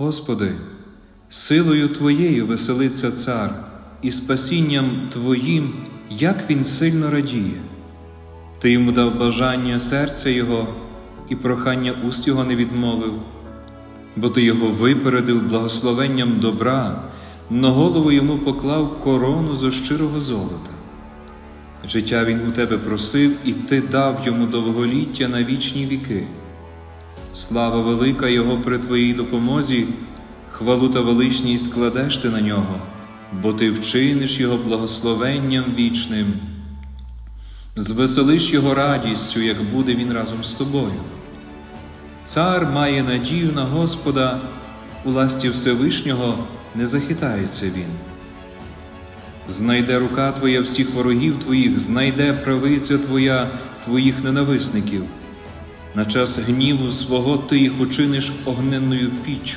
Господи, силою Твоєю веселиться цар, і спасінням Твоїм, як він сильно радіє. Ти йому дав бажання серця Його, і прохання уст Його не відмовив, бо ти його випередив благословенням добра, на голову йому поклав корону зо щирого золота. Життя він у тебе просив, і ти дав йому довголіття на вічні віки. Слава велика Його при Твоїй допомозі, хвалу та величність складеш ти на нього, бо ти вчиниш Його благословенням вічним, звеселиш Його радістю, як буде він разом з тобою. Цар має надію на Господа, у ласті Всевишнього не захитається він. Знайде рука Твоя всіх ворогів Твоїх, знайде правиця Твоя Твоїх ненависників. На час гніву свого Ти їх учиниш огненною піччю.